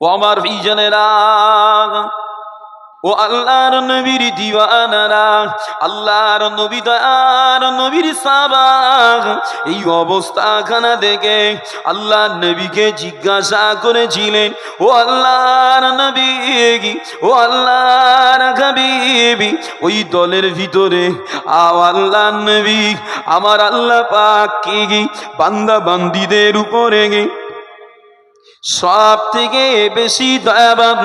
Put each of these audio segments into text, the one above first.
ও আমার ভিজনেরা ও আল্লাহর নবীর দিওয়ানারা, আল্লাহর নবী দয়ার নবীর সাবাগ, এই অবস্থাখানা দেখে আল্লাহ নবীকে জিজ্ঞাসা করেছিলেন, ও আল্লাহর নবী ও আল্লাহর হাবিবি? ওই দলের ভিতরে, আও আল্লাহ নবী, আমার আল্লাহ পাক কি বান্দা বান্দিদের উপরে গে সব থেকে বেশি দয়াবান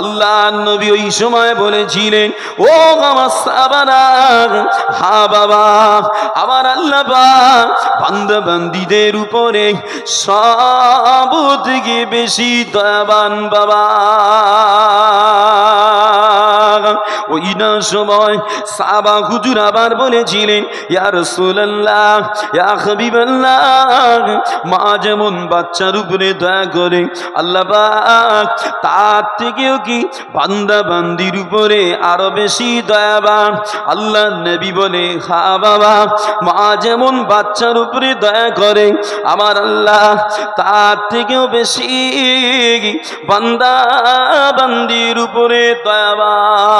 আল্লাহ নবী ওই সময় বলেছিলেন, ও আমার সাবানা হা বাবা, আমার আল্লাহ বান্দা বান্দিদের উপরে সব থেকে বেশি দয়াবান বাবা। ওই সময় সাবা হুজুর আবার বলেছিলেন, ইয়া রাসূলুল্লাহ, ইয়া হাবিবাল্লাহ, মা যেমন বাচ্চার উপরে দয়া করে আল্লাহ তার থেকেও কি বান্দা বান্দির উপরে আরও বেশি দয়াবান? আল্লাহ নবী বলে, হা বাবা, মা যেমন বাচ্চার উপরে দয়া করে, আমার আল্লাহ তার থেকেও বেশি বান্দা বান্দির উপরে দয়াবান।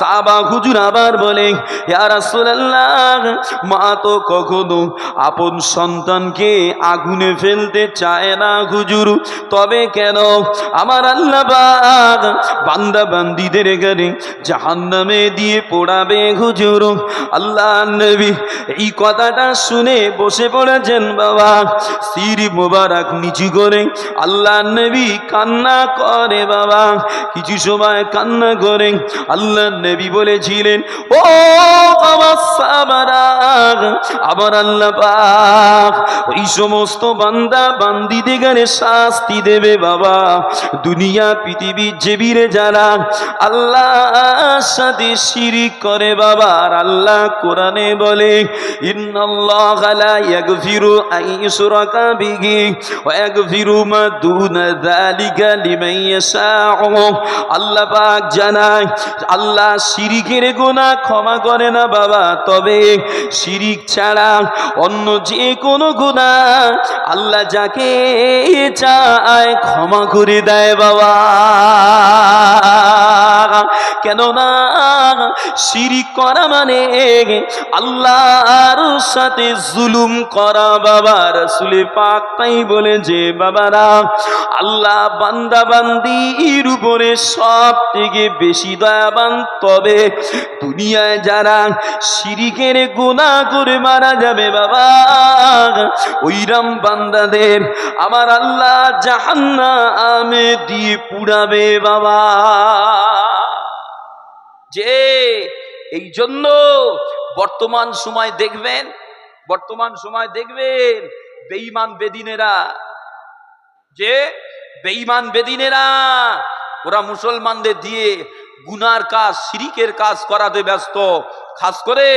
সাবা হুজুর আবার বলে, ইয়া রাসূলুল্লাহ, মা তো কখনো আপন সন্তানকে আগুনে ফেলতে চায় না হুজুর। তবে কেন? আমার আল্লাহ পাক বান্দা বান্দিদের গানে জাহান্নামে দিয়ে পোড়াবে হুজুর। আল্লাহ নবী এই কথাটা শুনে বসে পড়েছেন বাবা। সিরি মোবারক নিচু করে আল্লাহ নবী কান্না করে বাবা। কিছু সময় কান্না করে আল্লাহ নবী বলেছিলেন, ও আবার আল্লাহ ওই সমস্ত বান্দা বান্দিদের গানে শাস্তি দেবে বাবা। দুনিয়া পৃথিবীর জেবিরে যারা আল্লাহর সাথে শিরিক করে বাবা, আর আল্লাহ কোরআনে বলে, ইন্নাল্লাহ আল্লাহ জানায়, আল্লাহ শিরিকের গোনা ক্ষমা করে না বাবা। তবে শিরিক ছাড়া অন্য যে কোনো গোনা আল্লাহ যাকে চায় ক্ষমা করে দেয় বাবা। কেননা শিরিক করা মানে আল্লাহর সাথে জুলুম করা। বাবা পাক তাই বলে যে, বাবারা, আল্লাহ বান্দা বান্দির উপরে সব থেকে বেশি দয়াবান, তবে দুনিয়ায় যারা গুনাহ করে মারা যাবে, বাবা, ওইরাম বান্দাদের আমার আল্লাহ জাহান্না আমে দিয়ে পুড়াবে, বাবা। যে এই জন্য বর্তমান সময় দেখবেন, বর্তমান সময় দেখবেন বেঈমান বেদিনেরা, যে বেঈমান বেদিনেরা ওরা মুসলমানদের দিয়ে গুনার কাজ, শিরিকের কাজ করাতে ব্যস্ত। খাস করে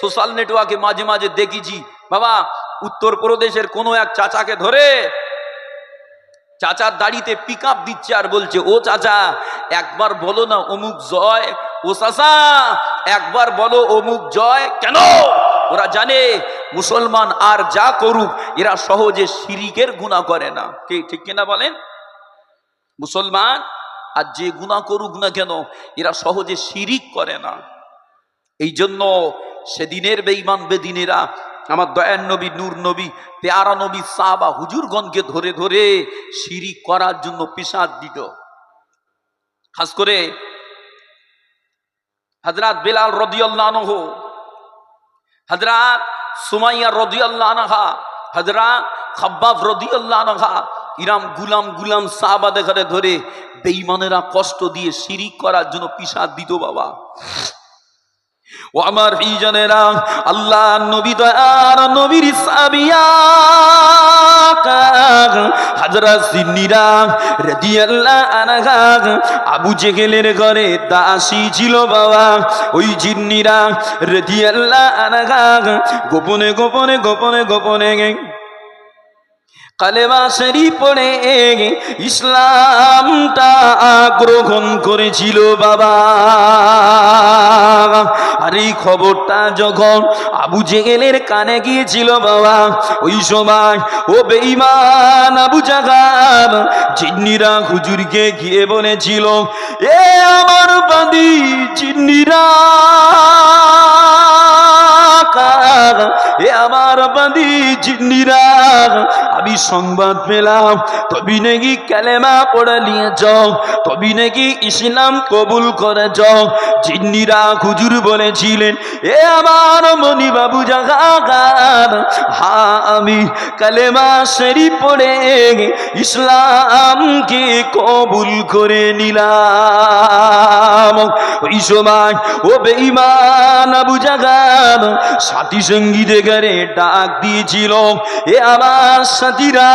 সোশ্যাল নেটওয়ার্কে মাঝে মাঝে দেখেছি, বাবা উত্তরপ্রদেশের কোনো এক চাচাকে ধরে চাচার দাড়িতে পিক দিচ্ছে আর বলছে, ও চাচা, একবার বলো না অমুক জয় ও একবার বলো অমুক জয় কেন? ওরা জানে মুসলমান আর যা করুক, এরা সহজে শিরিকের গুণা করে না। কে, ঠিক কিনা বলেন? মুসলমান আর যে গুণা করুক না কেন, এরা সহজে শিরিক করে না। এই জন্য সেদিনের বেঈমান বেদিনেরা, আমার দয়ার নবী, নূর নবী, পেয়ারা নবী, সাহাবা হুজুরগণকে ধরে ধরে শিরিক করার জন্য পেশাদ দিত। খাস করে হজরত বেলাল রদিয়াল্লাহ হজরত সুমাইয়া রদিয়াল্লাহ হজরত খাব্বাব রদিয়াল্লাহ ইরাম গুলাম গুলাম সাহাবা দেখারে ধরে বেঈমানেরা কষ্ট দিয়ে শিরিক করার জন্য পিসাদ দিত বাবা। ও আমার ইজনেরা আল্লাহ নবী দয়ার নবীর সাবিয়া হাজরা সিন্নিরা রাদিয়াল্লাহ আবু ঘরে ছিল বাবা। ওই জিন্নিরা গোপনে গোপনে গোপনে গোপনে কালেমা শরীফ পড়ে ইসলামটা গ্রহণ করেছিল বাবা। আর এই খবরটা যখন আবু জেগেলের কানে গিয়েছিল বাবা, ওই সময়, ও বেঈমান আবু জাগার চিন্নিরা হুজুরকে গিয়ে বলেছিল, এ আমার বাদি চিন্নিরা এ আমার আমি সংবাদ পেলাম, তবি নাকি কালেমা পড়ে নিয়ে যাও, তবি নাকি ইসলাম কবুল করে যাও, জিন্নিরা হুজুর বলেছিলেন, এ আমার মনি বাবু জাগাগার হা, আমি কালেমা শরীফ পড়ে ইসলামকে কবুল করে নিলাম। ওই সময় ও বেঈমান আবু জাগান সাথী সঙ্গীতে গারে ডাক দিয়েছিল, এ আমার সাথীরা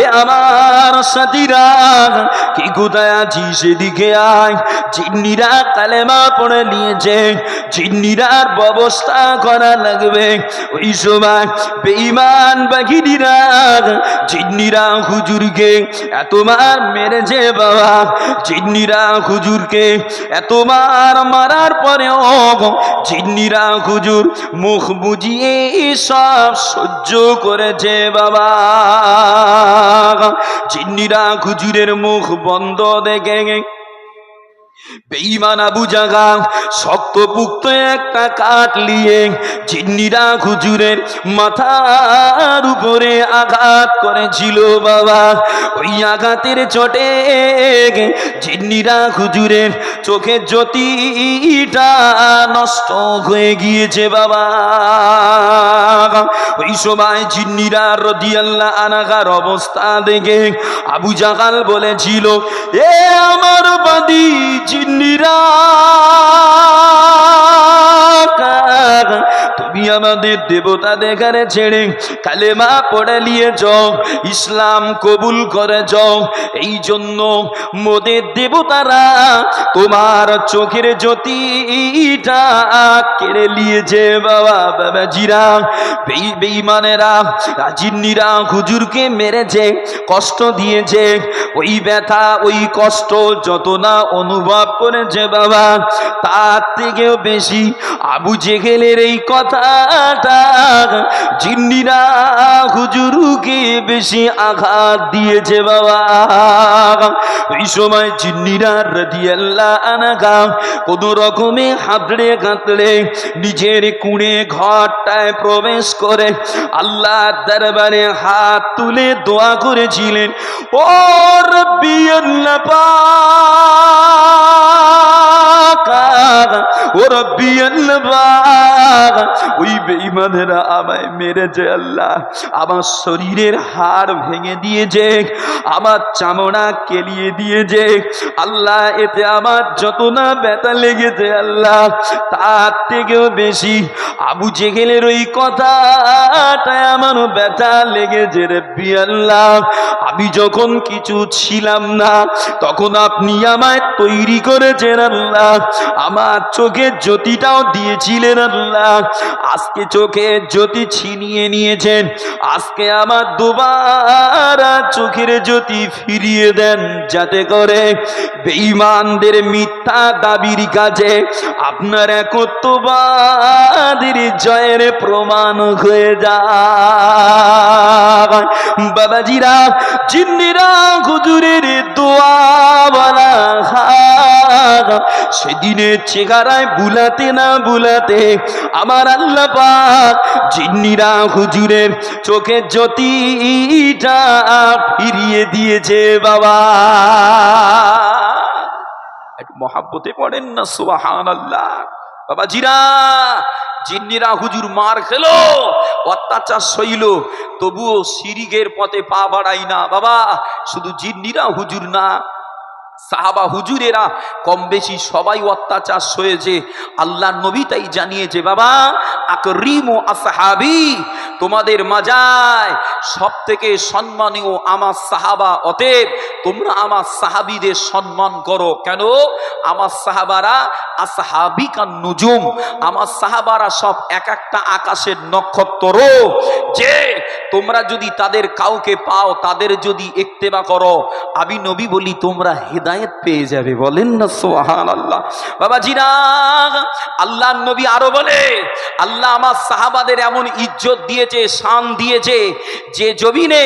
এ আমার সাথীরা কি কোথায় আছি সেদিকে আয় জিন্নিরা কালেমা পড়ে নিয়েছে। জিন্নিরার ব্যবস্থা করা লাগবে। ওই সময় বেঈমান বাঘিনীরা জিন্নিরা হুজুরকে এত মার মেরেছে বাবা। জিন্নিরা হুজুরকে এত মার মারার পরেও জিন্নিরা হুজুর মুখ বুঝিয়ে সব সহ্য করেছে বাবা। জিন্নিরা হুজুরের মুখ বন্ধ দেখে বেঈমান আবু জাগা শক্ত একটা মাথার উপরে আঘাত করেছিল বাবা। ওই আঘাতের চোটে জিন্নিরা হুজুরের চোখের জ্যোতিটা নষ্ট হয়ে গিয়েছে বাবা। ওই সময় জিন্নিরা রদিয়াল্লাহ আনাগার অবস্থা দেখে আবু জাগাল বলেছিল এ আমার বাদি জিন্নিরা তুমি আমাদের দেবতা দেখারে ছেড়ে কালেমা পড়ে নিয়ে যাও, ইসলাম কবুল করে যাও। এই জন্য মোদের দেবতারা তোমার চোখের জ্যোতিটা কেড়ে নিয়েছে বাবা, বাবাজিরা বেই বেইমানেরা রাজিন্নিরা, হুজুরকে মেরেছে, কষ্ট দিয়েছে। ওই ব্যথা, ওই কষ্ট যত না অনুভব করেছে বাবা, তার থেকেও বেশি আবু জেহেলের এই কথাটা জিন্নিরা হুজুরকে বেশি আঘাত দিয়েছে বাবা। সময় রকমে কাতড়ে নিজের কুড়ে ঘরটায় প্রবেশ করে আল্লাহ দরবারে হাত তুলে দোয়া করেছিলেন, ও আল্লাহ আমার চামড়া কেলিয়ে দিয়েছে। এতে আমার যত না ব্যথা লেগেছে আল্লাহ, তার থেকেও বেশি। আবু জেগেলের ওই কথাটা আমার ব্যথা লেগেছে রে আল্লাহ। আমি যখন কিছু ছিলাম না, তখন আপনি আমায় তৈরি করেছেন আল্লাহ। আমার চোখের জ্যোতিটাও দিয়েছিলেন আল্লাহ। আজকে চোখের জ্যোতি ছিনিয়ে নিয়েছেন। আজকে আমার দুবার চোখের জ্যোতি ফিরিয়ে দেন যাতে করে বেঈমানদের মিথ্যা দাবির কাজে আপনার একত্ববাদের জয়ের প্রমাণ হয়ে যায়। বাবাজিরা, জিন্নিরা, হুজুরের দোয়া বলা সেদিনের চেহারায় বুলাতে না বুলাতে আমার আল্লাহ জিন্নিরা হুজুরের চোখের জ্যোতিটা ফিরিয়ে দিয়েছে বাবা। মহাব্বতে পড়েন না সুবাহান আল্লাহ বাবা জিরা জিন্নিরা হুজুর মার খেলো, অত্যাচার সইল, তবুও সিরিগের পথে পা বাড়াই না। বাবা, শুধু জিন্নিরা হুজুর না সাহাবা হুজুরেরা কম বেশি সবাই অত্যাচার সয়েছে। আল্লাহ নবী তাই জানিয়েছে, বাবা, আকরিমু আসহাবি, তোমাদের মাজায় সব থেকে সম্মানীয় আমার সাহাবা, অতএব তোমরা আমার সাহাবিদের সম্মান করো। কেন? আমার সাহাবারা আসহাবিকান নুজুম, আমার সাহাবারা সব এক একটা আকাশের নক্ষত্র। যে তোমরা যদি তাদের কাউকে পাও, তাদের যদি একতেবা করো, আমি নবী বলি, তোমরা হেদায়েত পেয়ে যাবে। বলেন না সোহান আল্লাহ বাবা জিরা আল্লাহ নবী আরও বলে, আল্লাহ আমার সাহাবাদের এমন ইজ্জত দিয়েছে, শান দিয়েছে, যে জমিনে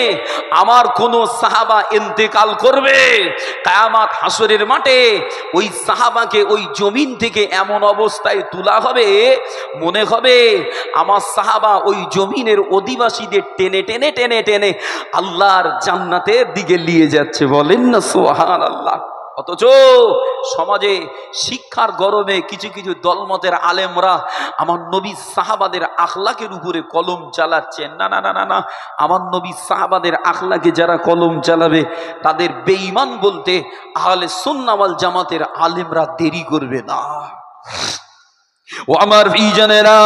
আমার কোন সাহাবা ইন্তেকাল করবে, কায়ামাত হাসরের মাঠে ওই সাহাবাকে ওই জমিন থেকে এমন অবস্থায় তোলা হবে, মনে হবে আমার সাহাবা ওই জমিনের অধিবাসীদের টেনে টেনে টেনে টেনে আল্লাহর জান্নাতের দিকে নিয়ে যাচ্ছে। বলেন না সোহান আল্লাহ অথচ সমাজে শিক্ষার গরমে কিছু কিছু দলমতের আলেমরা আমার নবী সাহাবাদের আখলাকের উপরে কলম চালাচ্ছেন। না না না না না, আমার নবী সাহাবাদের আখলাকে যারা কলম চালাবে, তাদের বেঈমান বলতে আহলে সুন্নাওয়াল জামাতের আলেমরা দেরি করবে না। ও আমার ইজনেরা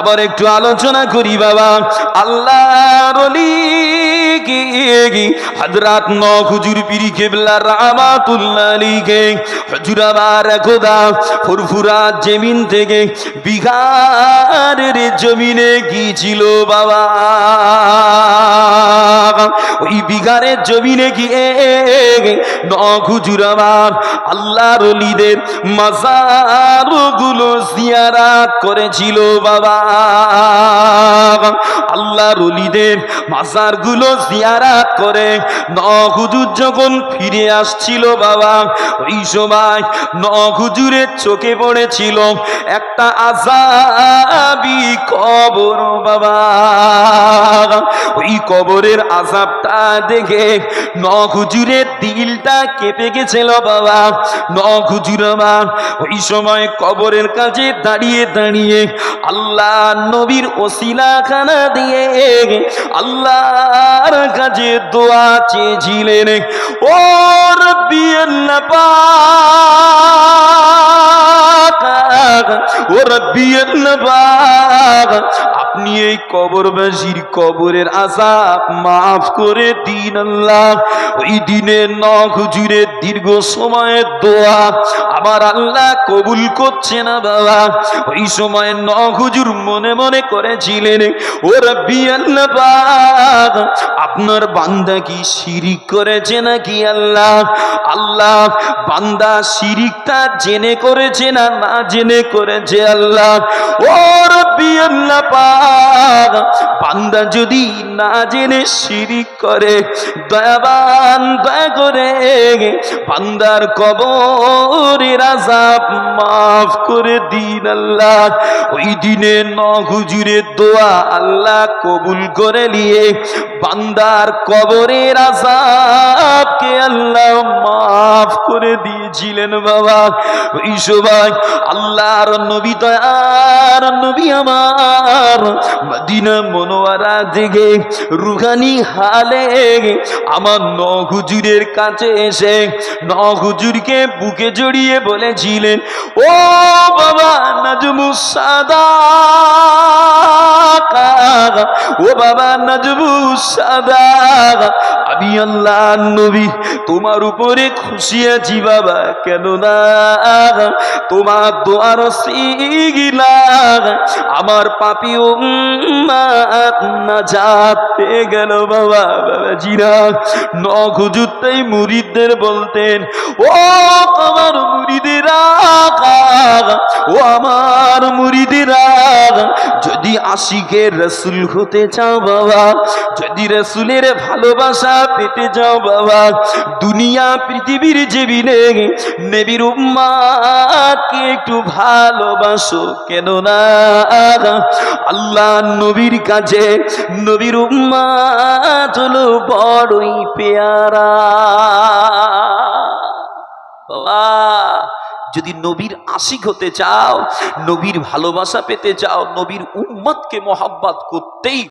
আবার একটু আলোচনা করি বাবা। আল্লাহর অলি কি হযরত ন হুজুর পীরি কেবলা রামাতুল্লালিকে আলাইহি। হুজুর আবার একদা ফুরফুরা জমিন থেকে বিহারের জমিনে গিয়েছিল বাবা। ওই বিঘারের জমিনে গিয়ে ন হুজুর আবার আল্লাহর অলিদের মাজারগুলো জিয়ারাত করেছিল বাবা। আল্লাহ রলিদের মাজারগুলো জিয়ারাত করে নহুজুর যখন ফিরে আসছিল বাবা, ওই সময় নহুজুরের চোখে পড়েছিল একটা আজাবি কবর বাবা। ওই কবরের আজাবটা দেখে নহুজুরের দিলটা কেঁপে গেছিল বাবা। নহুজুর আমার ওই সময় কবরের কাছে দাঁড়িয়ে দাঁড়িয়ে আল্লাহ নবীর ওসিলা খানা দিয়ে আল্লাহর কাছে দোয়া চেয়েছিলেন। ও রব্বি আল্লাহ পাক, ও রব্বি আল্লাহ পাক আপনি এই কবরবাসীর কবরের আজাব মাফ করে দিন আল্লাহ। ওই দিনে নখ হুজুরের দীর্ঘ সময়ের দোয়া আমার আল্লাহ কবুল করছে না বাবা। ওই সময় নখ হুজুর মনে মনে করেছিলেন, ও রব্বি আল্লাহ আপনার বান্দা কি শিরিক করেছে নাকি আল্লাহ? আল্লাহ, বান্দা শিরিকটা জেনে করেছে না না জেনে করেছে আল্লাহ? ও রব্বি পাক বান্দা যদি না জেনে শিরিক করে, দয়াবান, দয়া করে বান্দার কবরের আজাব মাফ করে দিন আল্লাহ। ওই দিনে ন দোয়া আল্লাহ কবুল করে নিয়ে বান্দার কবরের আজাবকে আল্লাহ মাফ করে দিয়েছিলেন বাবা। ওই সবাই আল্লাহর নবী দয়ার নবী আমার মদিনা মনোয়ারা দিকে রুহানি হালে আমার ন হুজুরের কাছে এসে ন হুজুরকে বুকে জড়িয়ে বলেছিলেন, ও বাবা নাজমুস সাদা ও বাবা নাজবুস সাদা আমি আল্লাহ নবী, তোমার উপরে খুশি আছি বাবা কেন না তোমার দোয়ার সিগিলা, আমার পাপি নাজাত পেয়ে গেল বাবা বাবা জিরা। মুরিদদের বলতেন, ও আমার মুরিদেরা ও আমার মুরিদেরা যদি আশিকের রসুল হতে চাও বাবা, যদি রসুলের ভালোবাসা পেতে যাও বাবা, দুনিয়া পৃথিবীর জেবিনে নেবির উম্মাকে একটু ভালোবাসো। কেন না আল্লাহ নবীর কাছে নবীর উম্মা হলো বড়ই পেয়ারা। বাবা, যদি নবীর আশিক হতে চাও, নবীর ভালোবাসা পেতে চাও, নবীর উম্মতকে মহাব্বাত করতেই